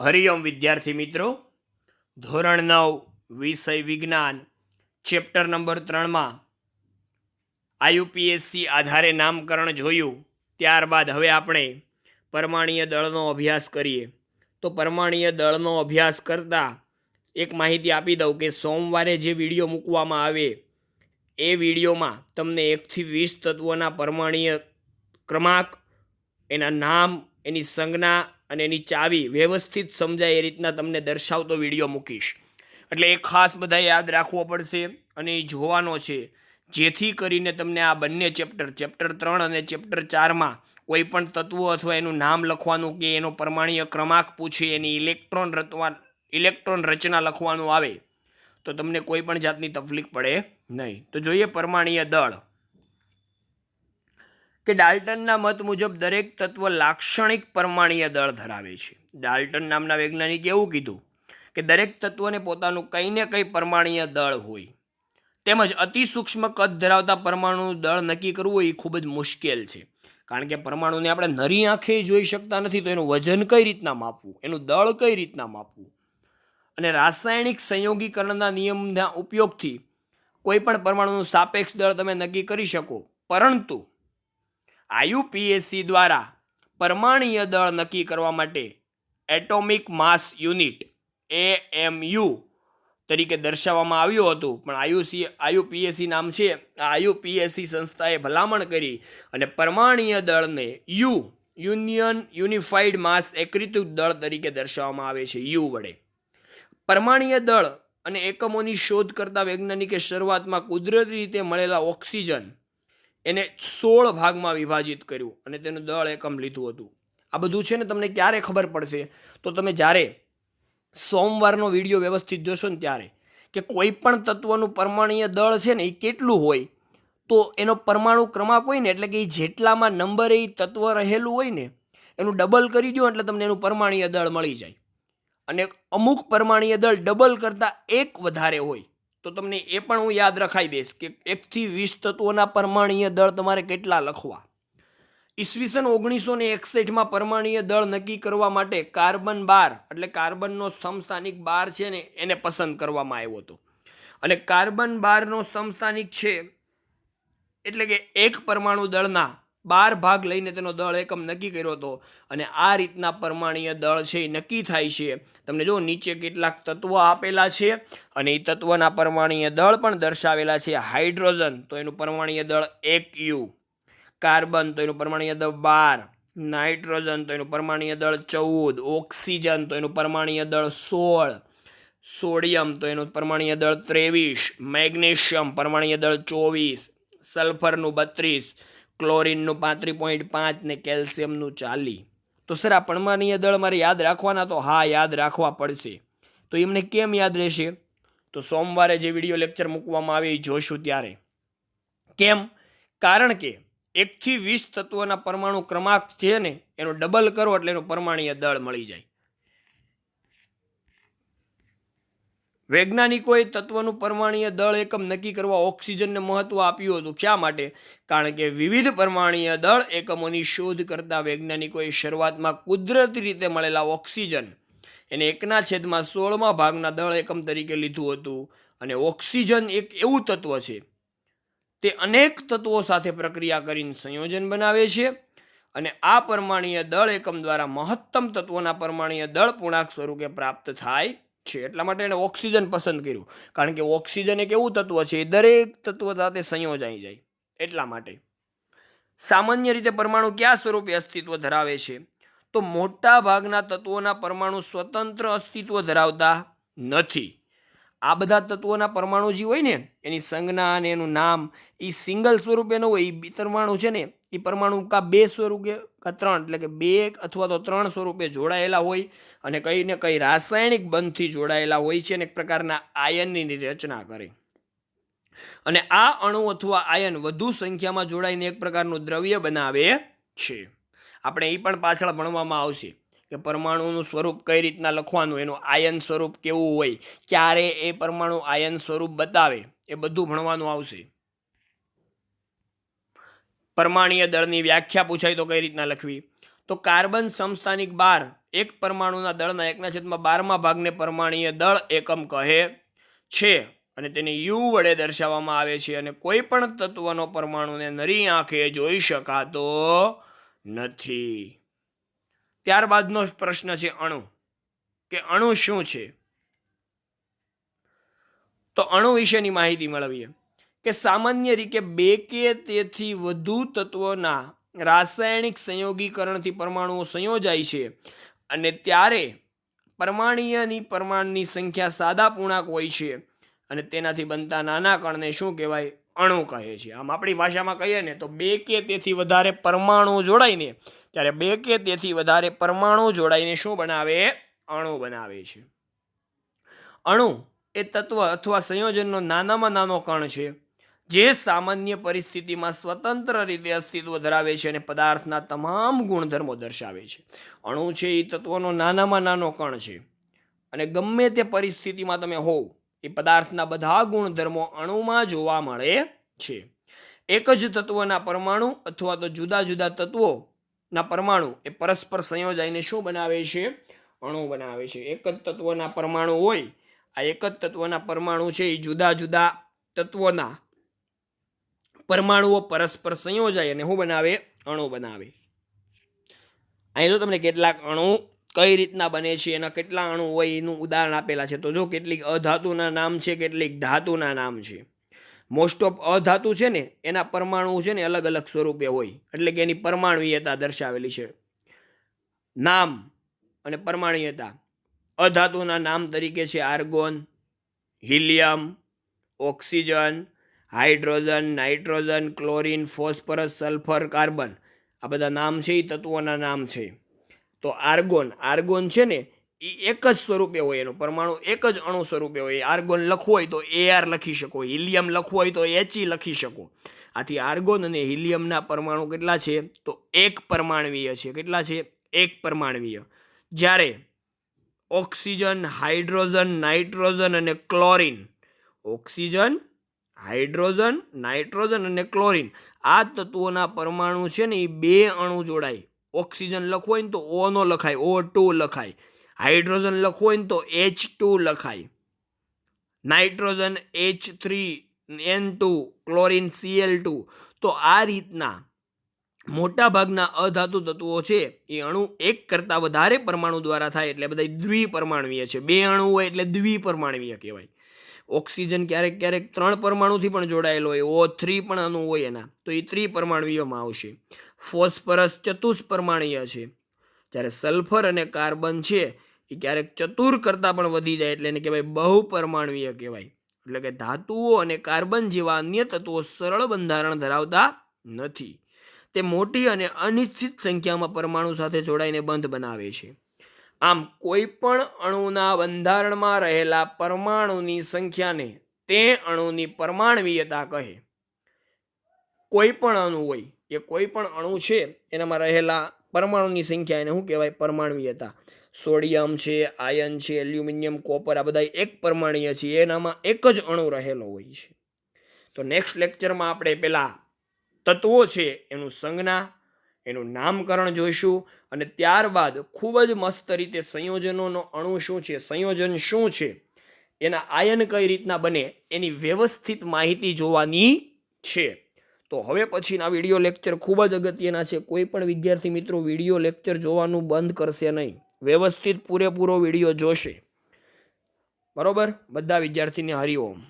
હરિઓમ વિદ્યાર્થી મિત્રો, ધોરણ નવ, વિષય વિજ્ઞાન, ચેપ્ટર નંબર ત્રણમાં આયુપીએસસી આધારે નામકરણ જોયું. ત્યારબાદ હવે આપણે પરમાણીય દળનો અભ્યાસ કરીએ. તો પરમાણીય દળનો અભ્યાસ કરતાં એક માહિતી આપી દઉં કે સોમવારે જે વીડિયો મૂકવામાં આવે, એ વિડીયોમાં તમને એકથી વીસ તત્વોના પરમાણીય ક્રમાંક, એના નામ, એની સંજ્ઞા અને એની ચાવી વ્યવસ્થિત સમજાય એ રીતના તમને દર્શાવતો વીડિયો મૂકીશ. એટલે એ ખાસ બધા યાદ રાખવો પડશે અને એ જોવાનો છે. જેથી કરીને તમને આ બંને ચેપ્ટર ચેપ્ટર ત્રણ અને ચેપ્ટર ચારમાં કોઈ પણ તત્વો અથવા એનું નામ લખવાનું કે એનો પરમાણીય ક્રમાંક પૂછે, એની ઇલેક્ટ્રોન રચવા, ઇલેક્ટ્રોન રચના લખવાનું આવે, તો તમને કોઈ પણ જાતની તકલીફ પડે નહીં. તો જોઈએ પરમાણીય દળ. કે ડાલ્ટનના મત મુજબ દરેક તત્વ લાક્ષણિક પરમાણીય દળ ધરાવે છે. ડાલ્ટન નામના વૈજ્ઞાનિકે એવું કીધું કે દરેક તત્વને પોતાનું કંઈ ને કંઈ પરમાણીય દળ હોય. તેમજ અતિ સૂક્ષ્મ કદ ધરાવતા પરમાણુનું દળ નક્કી કરવું એ ખૂબ જ મુશ્કેલ છે. કારણ કે પરમાણુને આપણે નરી આંખે જોઈ શકતા નથી, તો એનું વજન કઈ રીતના માપવું? એનું દળ કઈ રીતના માપવું? અને રાસાયણિક સંયોગીકરણના નિયમના ઉપયોગથી કોઈ પણ પરમાણુનું સાપેક્ષ દળ તમે નક્કી કરી શકો. પરંતુ આયુપીએસસી દ્વારા પરમાણીય દળ નક્કી કરવા માટે atomic mass unit A M U તરીકે દર્શાવવામાં આવ્યું હતું. પણ આયુસી, આયુપીએસસી નામ છે. આ આયુપીએસસી સંસ્થાએ ભલામણ કરી અને પરમાણીય દળને યુ, યુનિયન યુનિફાઈડ માસ એકીકૃત દળ તરીકે દર્શાવવામાં આવે છે, યુ વડે. પરમાણીય દળ અને એકમોની શોધ કરતા વૈજ્ઞાનિકે શરૂઆતમાં કુદરતી રીતે મળેલા ઓક્સિજન એને સોળ ભાગમાં વિભાજિત કર્યું અને તેનું દળ એકમ લીધું હતું. આ બધું છે ને તમને ક્યારે ખબર પડશે? તો તમે જ્યારે સોમવારનો વીડિયો વ્યવસ્થિત જોશો ને ત્યારે કે કોઈ પણ તત્વનું પરમાણીય દળ છે ને એ કેટલું હોય, તો એનો પરમાણુ ક્રમાંક હોય ને એટલે કે એ જેટલામાં નંબર એ તત્વ રહેલું હોય ને, એનું ડબલ કરી દો એટલે તમને એનું પરમાણીય દળ મળી જાય. અને અમુક પરમાણીય દળ ડબલ કરતાં એક વધારે હોય. તો તમને એ પણ હું યાદ રખાઈ દઈશ કે એકથી વીસ તત્વોના પરમાણીય દળ તમારે કેટલા લખવા? ઈસવીસન ઓગણીસો ને એકસઠમાં પરમાણીય દળ નક્કી કરવા માટે કાર્બન બાર, એટલે કાર્બનનો સમસ્થાનિક બાર છે ને, એને પસંદ કરવામાં આવ્યો હતો. અને કાર્બન બારનો સમસ્થાનિક છે એટલે કે એક પરમાણુ દળના બાર ભાગ લઈને તેનો દળ એકમ નક્કી કર્યો હતો અને આ રીતના પરમાણીય દળ છે એ નક્કી થાય છે. તમને જો નીચે કેટલાક તત્વો આપેલા છે અને એ તત્વના પરમાણીય દળ પણ દર્શાવેલા છે. હાઇડ્રોજન, તો એનું પરમાણીય દળ એક યુ. કાર્બન, તો એનું પરમાણીય દળ બાર. નાઇટ્રોજન, તો એનું પરમાણીય દળ ચૌદ. ઓક્સિજન, તો એનું પરમાણીય દળ સોળ. સોડિયમ, તો એનું પરમાણીય દળ ત્રેવીસ. મેગ્નેશિયમ, પરમાણીય દળ ચોવીસ. સલ્ફરનું બત્રીસ. ક્લોરિનનું પાંત્રીસ પોઈન્ટ પાંચ ને કેલ્શિયમનું ચાલી. તો સર, આ પરમાણીય દળ મારે યાદ રાખવાના તો હા, યાદ રાખવા પડશે. તો એમને કેમ યાદ રહેશે? તો સોમવારે જે વીડિયો લેક્ચર મૂકવામાં આવે એ જોઈશું ત્યારે. કેમ? કારણ કે એકથી વીસ તત્વોના પરમાણુ ક્રમાંક છે ને, એનો ડબલ કરો એટલે એનું પરમાણીય દળ મળી જાય. વૈજ્ઞાનિકોએ તત્વનું પરમાણીય દળ એકમ નક્કી કરવા ઓક્સિજનને મહત્વ આપ્યું હતું. શા માટે? કારણ કે વિવિધ પરમાણીય દળ એકમોની શોધ કરતા વૈજ્ઞાનિકોએ શરૂઆતમાં કુદરતી રીતે મળેલા ઓક્સિજન એને એકના છેદમાં સોળમા ભાગના દળ એકમ તરીકે લીધું હતું. અને ઓક્સિજન એક એવું તત્વ છે. તે અનેક તત્વો સાથે પ્રક્રિયા કરીને સંયોજન બનાવે છે. અને આ પરમાણીય દળ એકમ દ્વારા મહત્તમ તત્વોના પરમાણીય દળ પૂર્ણાંક સ્વરૂપે પ્રાપ્ત થાય છે. એટલા માટે એણે ઓક્સિજન પસંદ કર્યું. કારણ કે ઓક્સિજન એક એવું તત્વ છે, એ દરેક તત્વ સાથે સંયોજાઈ જાય. એટલા માટે. સામાન્ય રીતે પરમાણુ કયા સ્વરૂપે અસ્તિત્વ ધરાવે છે? તો મોટા ભાગના તત્વોના પરમાણુ સ્વતંત્ર અસ્તિત્વ ધરાવતા નથી. આ બધા તત્વોના પરમાણુ જે હોય ને, એની સંજ્ઞા અને એનું નામ એ સિંગલ સ્વરૂપે ન હોય એ પરમાણુ છે ને એ પરમાણુ કા બે સ્વરૂપે ત્રણ, એટલે કે બે અથવા તો ત્રણ સ્વરૂપે જોડાયેલા હોય અને કઈ ને કઈ રાસાયણિક બંધથી જોડાયેલા હોય છે અને એક પ્રકારના આયનની રચના કરે. અને આ અણુ અથવા આયન વધુ સંખ્યામાં જોડાઈને એક પ્રકારનું દ્રવ્ય બનાવે છે. આપણે એ પણ પાછળ ભણવામાં આવશે કે પરમાણુનું સ્વરૂપ કઈ રીતના લખવાનું, એનું આયન સ્વરૂપ કેવું હોય, ક્યારે એ પરમાણુ આયન સ્વરૂપ બતાવે, એ બધું ભણવાનું આવશે. પરમાણીય દળની વ્યાખ્યા પૂછાય તો કઈ રીતના લખવી? તો કાર્બન સમસ્થાનિક બાર, એક પરમાણુના દળના એકના છેદમાં બારમા ભાગને પરમાણીય દળ એકમ કહે છે અને તેને યુ વડે દર્શાવવામાં આવે છે અને કોઈ પણ તત્વનો પરમાણુને નરી આંખે જોઈ શકાતો નથી. ત્યારબાદનો પ્રશ્ન છે અણુ. કે અણુ શું છે? તો અણુ વિશેની માહિતી મેળવીએ. કે સામાન્ય રીતે બે કે તેથી વધુ તત્વોના રાસાયણિક સંયોગીકરણથી પરમાણુઓ સંયોજાય છે. અને ત્યારે પરમાણીયની પરમાણુની સંખ્યા સાદા પૂર્ણાંક હોય છે. અને તેનાથી બનતા નાના કણને શું કહેવાય? અણુ કહે છે. આમ આપણી ભાષામાં કહીએ ને તો બે કે તેથી વધારે પરમાણુ જોડાઈને, ત્યારે બે કે તેથી વધારે પરમાણુ જોડાઈને શું બનાવે? અણુ બનાવે છે. અણુ એ તત્વ અથવા સંયોજનનો નાનામાં નાનો કણ છે. જે સામાન્ય પરિસ્થિતિમાં સ્વતંત્ર રીતે અસ્તિત્વ ધરાવે છે અને પદાર્થના તમામ ગુણધર્મો દર્શાવે છે. અણુ છે એ તત્વનો નાનામાં નાનો કણ છે. અને ગમે તે પરિસ્થિતિમાં તમે હોવ, એ પદાર્થના બધા ગુણધર્મો અણુમાં જોવા મળે છે. એક જ તત્વના પરમાણુ અથવા તો જુદા જુદા તત્વોના પરમાણુ એ પરસ્પર સંયોજાઈને શું બનાવે છે? અણુ બનાવે છે. એક જ તત્વના પરમાણુ હોય, આ એક જ તત્વના પરમાણુ છે એ જુદા જુદા તત્વોના પરમાણુઓ પરસ્પર સંયોજાય અને શું બનાવે? અણુ બનાવે. અહીં તો તમને કેટલાક અણુ કઈ રીતના બને છે, એના કેટલા અણુ હોય, એનું ઉદાહરણ આપેલા છે. તો જો કેટલીક અધાતુના નામ છે, કેટલીક ધાતુના નામ છે. મોસ્ટ ઓફ અધાતુ છે ને, એના પરમાણુ છે ને અલગ અલગ સ્વરૂપે હોય. એટલે કે એની પરમાણુયતા દર્શાવેલી છે. નામ અને પરમાણુયતા. અધાતુના નામ તરીકે છે argon, helium, oxygen hydrogen, nitrogen, chlorine, phosphorus, sulphur, carbon. આ બધા નામ છે એ તત્વોના નામ છે. તો આર્ગોન આર્ગોન છે ને એ એક જ સ્વરૂપે હોય, એનું પરમાણુ એક જ અણુ સ્વરૂપે હોય. આર્ગોન લખવું હોય તો એ આર લખી શકો, હિલિયમ લખવું હોય તો એચઈ લખી શકો. આથી આર્ગોન અને હિલિયમના પરમાણુ કેટલા છે? તો એક પરમાણવીય છે. કેટલા છે? એક પરમાણવીય. જ્યારે ઓક્સિજન, હાઇડ્રોજન, નાઇટ્રોજન અને ક્લોરીન, ઓક્સિજન હાઇડ્રોજન, નાઇટ્રોજન અને ક્લોરિન. આ તત્વોના પરમાણુ છે ને એ બે અણુ જોડાય. ઓક્સિજન લખવો હોય ને તો ઓનો લખાય, ઓ ટુ લખાય. હાઇડ્રોજન લખવો હોય ને તો એચ ટુ લખાય. Nitrogen H three, N two, chlorine CL two. તો આ રીતના મોટાભાગના અધાતુ તત્વો છે એ અણુ એક કરતાં વધારે પરમાણુ દ્વારા થાય એટલે બધા દ્વિપરમાણવીય છે. બે અણુ હોય એટલે દ્વિપરમાણવીય કહેવાય. ઓક્સિજન ક્યારેક ક્યારેક ત્રણ પરમાણુથી પણ જોડાયેલો હોય ઓ થ્રી પણ આનું હોય એના. તો એ ત્રિપરમાણવીયમાં આવશે. ફોસ્ફરસ ચતુષ્પરમાણીય છે. જ્યારે સલ્ફર અને કાર્બન છે એ ક્યારેક ચતુર કરતાં પણ વધી જાય એટલે એને કહેવાય બહુપરમાણવીય કહેવાય. એટલે કે ધાતુઓ અને કાર્બન જેવા અન્ય તત્વો સરળ બંધારણ ધરાવતા નથી. તે મોટી અને અનિશ્ચિત સંખ્યામાં પરમાણુ સાથે જોડાઈને બંધ બનાવે છે. આમ કોઈ પણ અણુના બંધારણમાં રહેલા પરમાણુની સંખ્યાને તે અણુની પરમાણવીયતા કહે. કોઈ પણ અણુ હોય એ કોઈ પણ અણુ છે, એનામાં રહેલા પરમાણુની સંખ્યા એને શું કહેવાય? પરમાણવીયતા. સોડિયમ છે, આયન છે, એલ્યુમિનિયમ, કોપર, આ બધા એક પરમાણીય છે, એનામાં એક જ અણુ રહેલો હોય છે. તો નેક્સ્ટ લેક્ચરમાં આપણે પેલા તત્વો છે, એનું સંજ્ઞા એનું નામકરણ જોઈશું અને ત્યારબાદ ખૂબ જ મસ્ત રીતે સંયોજનોનો અણુ શું છે, સંયોજન શું છે, એના આયન કઈ રીતના બને, એની વ્યવસ્થિત માહિતી જોવાની છે. તો હવે પછીના વીડિયો લેક્ચર ખૂબ જ અગત્યના છે. કોઈ પણ વિદ્યાર્થી મિત્રો વીડિયો લેક્ચર જોવાનું બંધ કરશે નહીં. વ્યવસ્થિત પૂરેપૂરો વીડિયો જોશે. બરોબર? બધા વિદ્યાર્થીને હરિઓમ